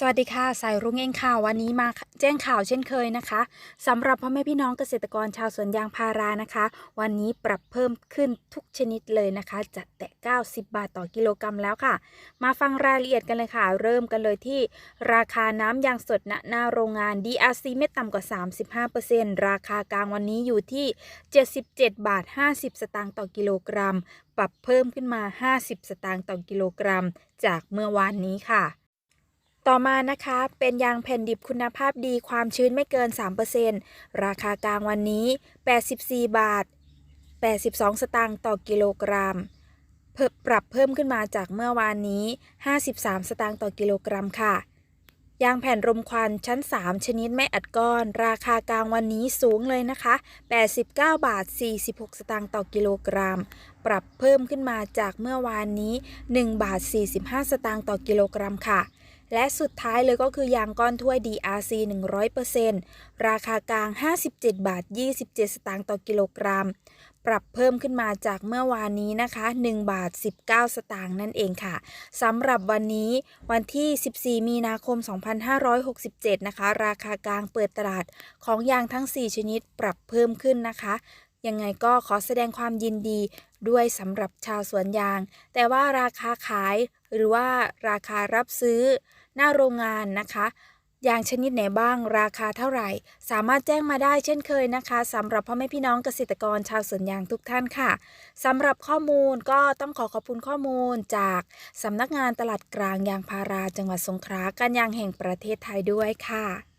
สวัสดีค่ะสายรุ้งเองค่ะวันนี้มาแจ้งข่าวเช่นเคยนะคะสำหรับพ่อแม่พี่น้องเกษตรกรชาวสวนยางพารานะคะ วันนี้ปรับเพิ่มขึ้นทุกชนิดเลยนะคะ จะแตะ 90 บาทต่อกิโลกรัมแล้วค่ะ มาฟังรายละเอียดกันเลยค่ะ เริ่มกันเลยที่ ราคาน้ำยางสดณหน้าโรงงาน DRC ไม่ต่ำกว่า 35%ราคากลางวันนี้อยู่ที่ 77 บาท 50 สตางค์ต่อกิโลกรัม ปรับเพิ่มขึ้นมา 50 สตางค์ต่อกิโลกรัม จากเมื่อวานนี้ค่ะ ต่อมานะคะเป็นยางแผ่นดิบคุณภาพดีความชื้นไม่เกิน 3%ราคากลางวันนี้ 84 บาท 82 สตางค์ต่อกิโลกรัมปรับเพิ่มขึ้นมาจากเมื่อวานนี้ 53 สตางค์ต่อกิโลกรัมค่ะ ยางแผ่นรมควันชั้น 3 ชนิดไม่อัดก้อน ราคากลางวันนี้สูงเลยนะคะ 89 บาท 46 สตางค์ต่อกิโลกรัม ปรับเพิ่มขึ้นมาจากเมื่อวานนี้ 1 บาท 45 สตางค์ต่อกิโลกรัมค่ะ และสุดท้ายเลยก็คือยางก้อนถ้วย DRC 100%ราคากลาง 57 บาท 27 สตางค์ต่อกิโลกรัม ปรับเพิ่มขึ้นมาจากเมื่อวานนี้นะคะ 1 บาท 19 สตางค์นั่นเองค่ะ สำหรับวันนี้วันที่ 14 มีนาคม 2567 นะคะ ราคากลางเปิดตลาดของยางทั้ง 4 ชนิดปรับเพิ่มขึ้นนะคะ ยังไงก็ขอแสดงความยินดีด้วยสำหรับชาวสวนยาง แต่ว่าราคาขายหรือว่าราคารับซื้อ หน้าโรงงานนะคะยางชนิดไหนบ้างราคาเท่าไหร่ สามารถแจ้งมาได้เช่นเคยนะคะสำหรับพ่อแม่พี่น้องเกษตรกรชาวสวนยางทุกท่านค่ะสำหรับข้อมูลก็ต้องขอขอบคุณข้อมูลจากสำนักงานตลาดกลางยางพาราจังหวัดสงขลาการยางแห่งประเทศไทยด้วยค่ะ